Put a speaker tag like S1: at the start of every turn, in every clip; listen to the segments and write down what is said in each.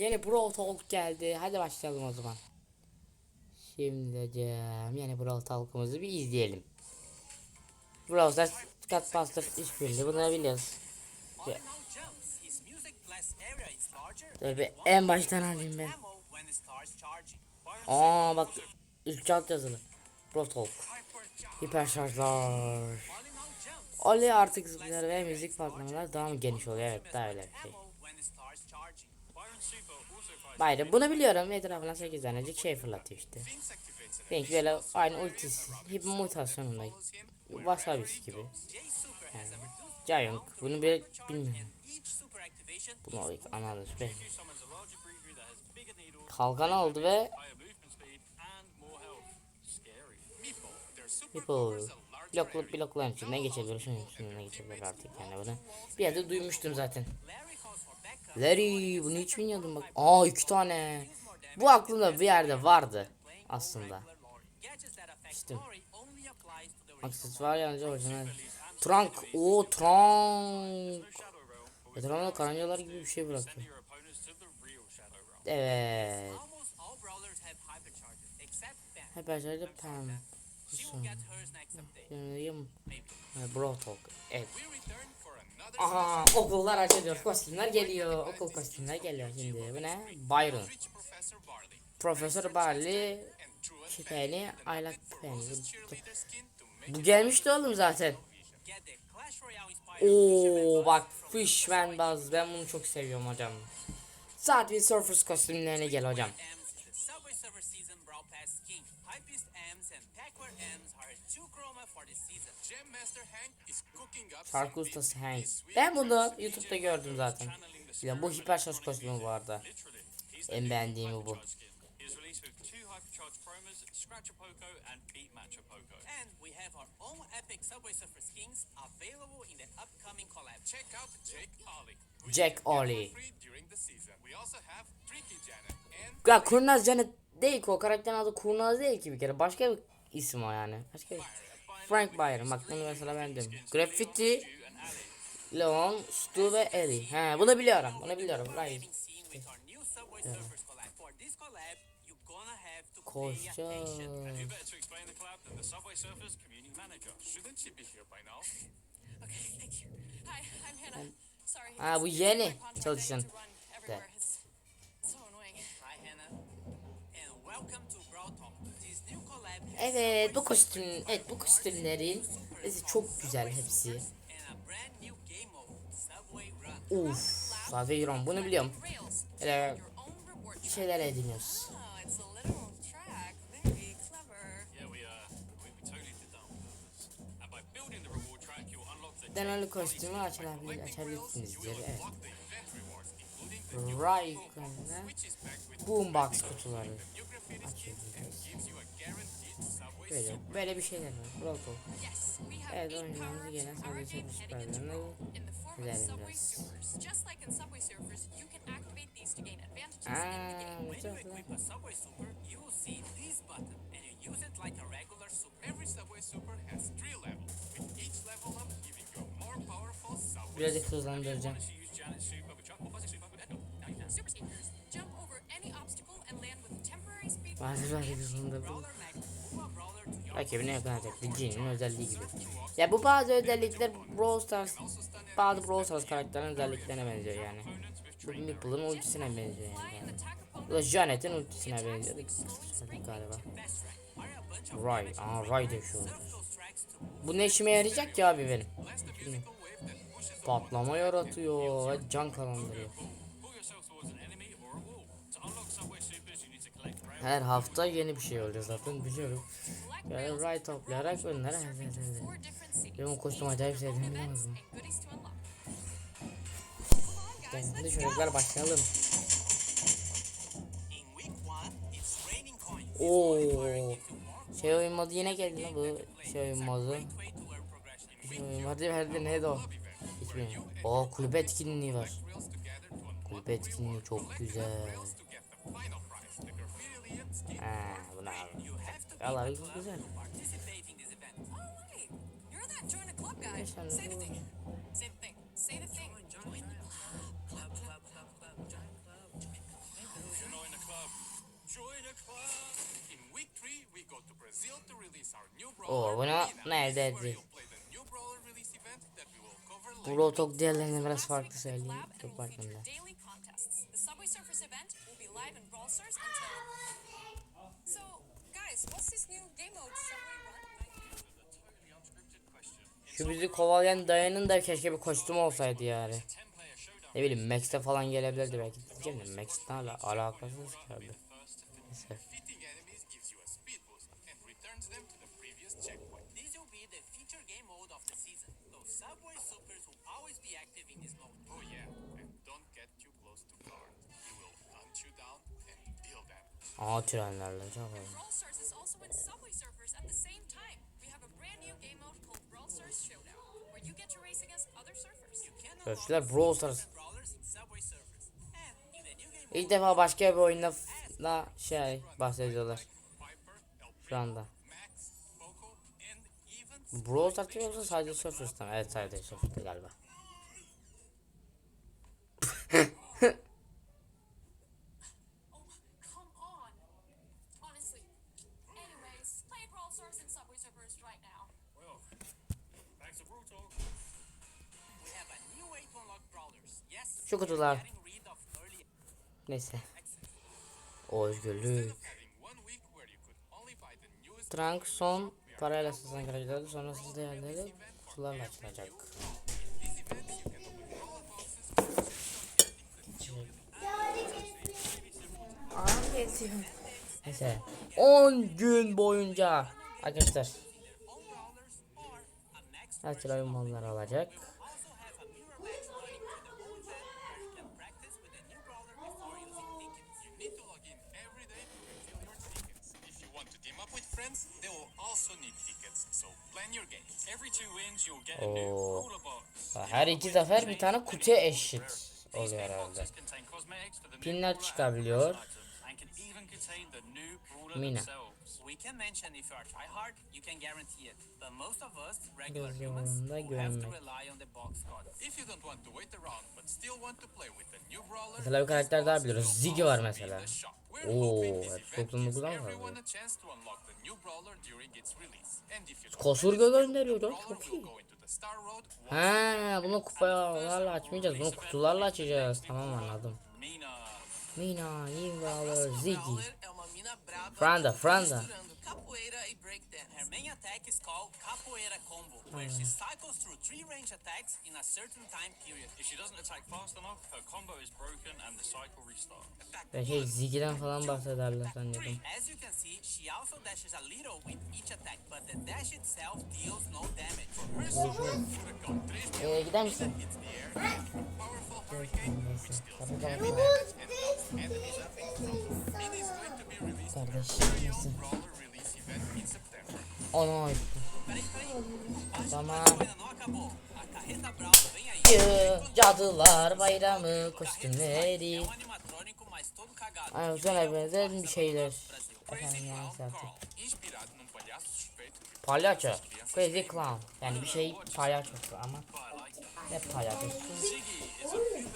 S1: yeni Brawl Talk geldi. Hadi başlayalım o zaman. Şimdi yeni Brawl Talk'ımızı bir izleyelim. Brawl Stars Cutbuster işbirliği bunları biliyoruz. Tabi en baştan alayım ben. Aa bak ilk alt yazılı. Brawl Talk. Hiper şarjlar. Oli artık zıplar ve müzik patlamalar daha mı geniş oluyor? Evet daha öyle bir şey. Bayram bunu biliyorum. Etrafına 8 tanecik şey fırlatıyor işte. Renk böyle aynı ultisi. Hip mutasyonunda. Wasabi gibi.
S2: Reduced
S1: Giant bunu bir bilmiyorum. Bunu ilk anladım. Be. Kalkan oldu ve. People bloklu blokların içinden geçebilir. Şunun üstünden geçebilir artık yani bunu. Bir yerde duymuştum zaten.
S2: Larry
S1: bunu hiç bilmiyordum bak. Aa iki tane. Bu aklımda bir yerde vardı aslında. İşte. Aksesuar yalnızca orijinal. Trunk. O trunk. Etrafında karıncalar gibi bir şey
S3: Realm.
S1: Evet.
S2: Pam.
S1: Hep Pam.
S2: Next update.
S1: Şimdi Bro Talk. Evet. Aha okullar açılıyor. Kostümler geliyor. Okul kostümler geliyor şimdi. Bu ne? Byron. Profesör Barley. Penny. Ayla Penny.
S2: Cheerleader skin to make
S1: Bu gelmişti oğlum zaten. Oo bak Fishman Buzz. Ben bunu çok seviyorum hocam. Saat Surfers kostümlerine gel hocam.
S2: Season Brawl Pass skin. Hypebeast M's and Packware M's are two chroma for this season. Gem Master Hank is cooking up
S1: Şarkı ustası Hank. Ben bunu YouTube'da gördüm zaten. Ya bu hiper şarj kostümü bu arada. En beğendiğimi bu.
S3: He is released with two hypercharged promos, Scratcher Poco and Beat Matcher Poco.
S2: And we have our own epic Subway Surfer skins available in the upcoming collab. Check out Jake Ollie.
S1: Jack Ollie.
S2: During the season. We also have Tricky Janet and
S1: Ya Kurnaz Janet değil ki o karakterin adı Kurnaz değil ki bir kere. Başka bir isim o yani. Başka bir. Frank Byron. Bak bunu mesela ben de. Graffiti. Leon, Stu ve Ellie. He bunu biliyorum. Bunu biliyorum. Right.
S2: having seen with our new Subway Surfers
S1: Evet bu kostüm, evet bu kostümlerin çok güzel hepsi. Uf, Saveyron bunu biliyorum. Hele şeyler ediniyoruz. Deneli kostümü açılabilir, açabilirsiniz diyor. Evet. Raycon'da Boombox kutuları açıyoruz. Böyle, böyle bir şeyler var.
S4: We have
S1: Evet
S4: power
S1: gelen sadece
S4: into
S1: süperlerini
S4: Brawl. In the form of
S1: güzel
S4: Subway
S1: biraz. Aaa güzel lan. Birazcık hızlandıracağım. Bazı bazı hızlandırdım. Rakibine yakalanacak. Bir Jin'in özelliği gibi. Ya bu bazı özellikler Brawl Stars, bazı Brawl Stars karakterlerin özelliklerine benziyor yani. Bu Meeple'ın ultisine benziyor yani.
S4: opponents.
S1: Bu da Janet'in ultisine benziyor. Galiba. Right. Aa Right de şu. Bu ne işime yarayacak ki abi benim? Patlama yaratıyor. Can kazandırıyor.
S3: Pull yourself towards an enemy or a wall. To unlock Subway Supers, you need to collect rail.
S1: Her hafta yeni bir şey oluyor zaten biliyorum. Yani Right toplayarak önlere
S4: scenes.
S1: Benim kostüm acayip sevdiğimi
S4: unlock.
S1: Şimdi çocuklar başlayalım. Oo. Şey oyun modu yine geldi lan bu şey oyun modu. Şey oyun modu verdi neydi o? Hiç bilmiyorum. Oo kulübe etkinliği var. Kulübe etkinliği çok güzel.
S2: reels to get
S1: bu ne abi?
S2: You participate in this event.
S4: Oh, wait. You're that join a club guy.
S1: Yaşandı.
S4: Say the thing. Say the thing. Say the thing. Join the club. Club, club, club, club. Join the club. Join the club.
S3: join a club.
S2: In week three, we go to Brazil to release our new
S1: Oo
S2: brawler.
S1: bunu
S2: Mina,
S1: nerede. Bro çok diğerlerine biraz farklı söyleyeyim. Çok
S4: Brawl until. So,
S1: Şu bizi kovalayan dayanın da keşke bir kostüm olsaydı yani.
S3: 10 player showdown.
S1: Ne bileyim Max'te falan gelebilirdi belki. Diyeceğim de Max'ten ala alakasız ki abi. Neyse.
S2: Defeating enemies gives you
S1: Sörfçüler Brawl Stars. İlk defa başka bir oyunda da şey bahsediyorlar şu anda. Brawl Stars'ta yoksa sadece Surfers'ta mı? Evet sadece Surfers'ta galiba.
S4: Oh, come on!
S1: Şu kutular. Neyse. O özgürlük. Trunk son parayla satılan karakterlerdi sonra siz değerleri kutularla açılacak. Neyse. 10 gün boyunca arkadaşlar her türlü oyun modları olacak.
S5: also have a mirror match running to the old set where you can practice with a new brawler before using tickets.
S2: You need to log in every day to refill your tickets. If you want to team up with friends, they will also need tickets, so plan your games.
S3: Every two wins, you'll get a new
S1: Oo.
S3: box.
S1: Her iki zafer bir tane kutuya eşit oluyor herhalde. Pinler çıkabiliyor. Mina.
S3: themselves.
S5: We can mention if you are tryhard, you can guarantee it. But most of us, regular
S1: Göz
S5: humans,
S1: yolunda
S5: will have to
S1: güvenmek.
S5: rely on the box code.
S2: If you don't want to wait around but still want to play with the new brawler,
S1: Mesela bir karakter daha biliyoruz. Ziggy var mesela. Oo,
S2: hoping this register,
S1: gönderiyor lan, çok iyi. Ha, bunu kupalarla açmayacağız. Bunu kutularla açacağız. Tamam anladım.
S3: Mina.
S1: Yingwaller, Ziggy. Franda, Franda.
S5: Her main attack is called Capoeira Combo, where she cycles through three range attacks in a certain time period.
S3: If she doesn't attack fast enough, her combo is broken and the cycle restarts.
S1: Ben şey Ziggy'den falan bahsederler zannediyordum.
S5: As you can see, she also dashes a little with each attack, but the dash itself deals no damage.
S1: Ee, gider misin?
S2: Mina is going to be released
S1: Kardeş. Neyse. Onu
S5: peraí.
S1: Tamam. Cadılar bayramı kostümleri. Ay güzel benzer bir şeyler. Efendim yani zaten. Palyaço. Crazy Clown. Yani bir şey palyaçosu ama ne palyaçosu?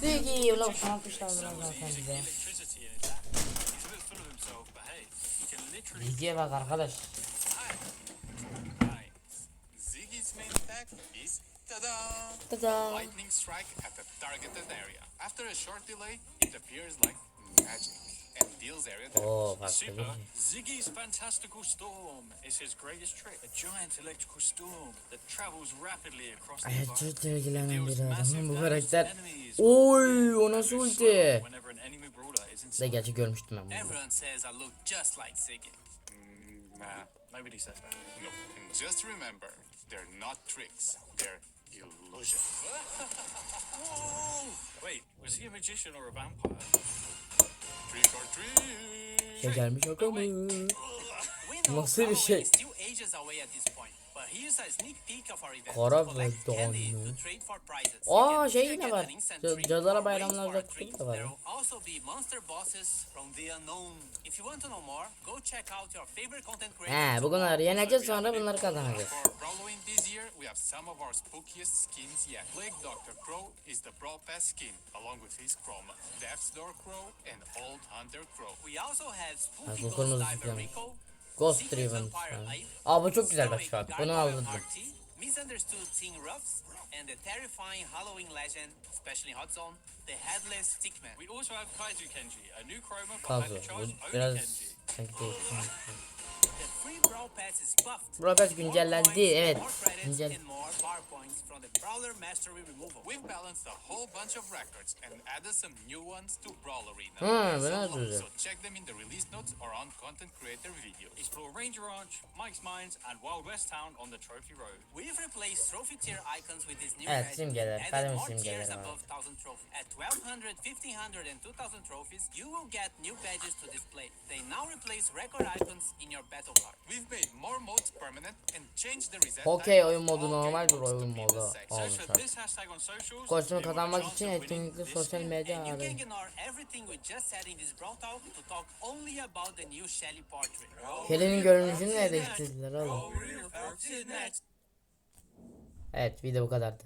S1: Ziggy ulan tanıtmışlar bunu zaten bize.
S3: Electricity in his
S2: attack is tada!
S1: Tada.
S2: Lightning strike at the targeted area. After a short delay, it appears like magic and deals area damage.
S1: Oo bak
S3: Super. Ziggy's Fantastical Storm is his greatest trick. A giant electrical storm that travels rapidly across the environment.
S1: çok ilgilenen bir adamım bu karakter. Oy o nasıl ulti? De gerçi görmüştüm ben bunu.
S5: Everyone says I look just like Ziggy.
S2: Mm, nah,
S3: Nobody says that.
S2: no. And just remember, they're not tricks. They're illusions.
S3: Wait, was he a magician or a vampire?
S2: Trick or treat!
S1: Şey gelmiş o mı?
S5: We know
S1: Nasıl bir şey? Kara ve donlu. Aa, şey yine var. Cadılara Bayramlar'da kutu da var. He bunları yeneceğiz sonra bunları kazanacağız.
S5: Spooky
S1: bu kırmızı Ghost Driven. Aa bu çok güzel şu an. Bunu.
S5: RT, Misunderstood Teen Ruffs, and the terrifying Halloween legend, especially Hot Zone, the Headless Stickman.
S3: We also have Kaiju Kenji, a new chroma for
S1: Kazu. Biraz sanki değişmiş.
S5: Bro pass
S1: güncellendi evet güncel
S2: We've balanced a whole bunch of records and added some new ones to Brawlery now.
S1: Ha,
S2: so, so check them in the release notes or on content creator video.
S3: Explore Ranger Ranch, Mike's Mines, and Wild West Town on the Trophy Road.
S5: We've replaced trophy tier icons with these new
S1: evet,
S5: added more tiers above 1000 trophies. At 1200, 1500, and 2000 trophies, you will get new badges to display. They now replace record icons in your battle card.
S2: Time
S1: oyun modu normal bir oyun modu olmuş. Kostümü kazanmak için etkinlikli sosyal medya arayın. Kelly'nin görünüşünü ne değiştirdiler oğlum. Evet video bu kadardı.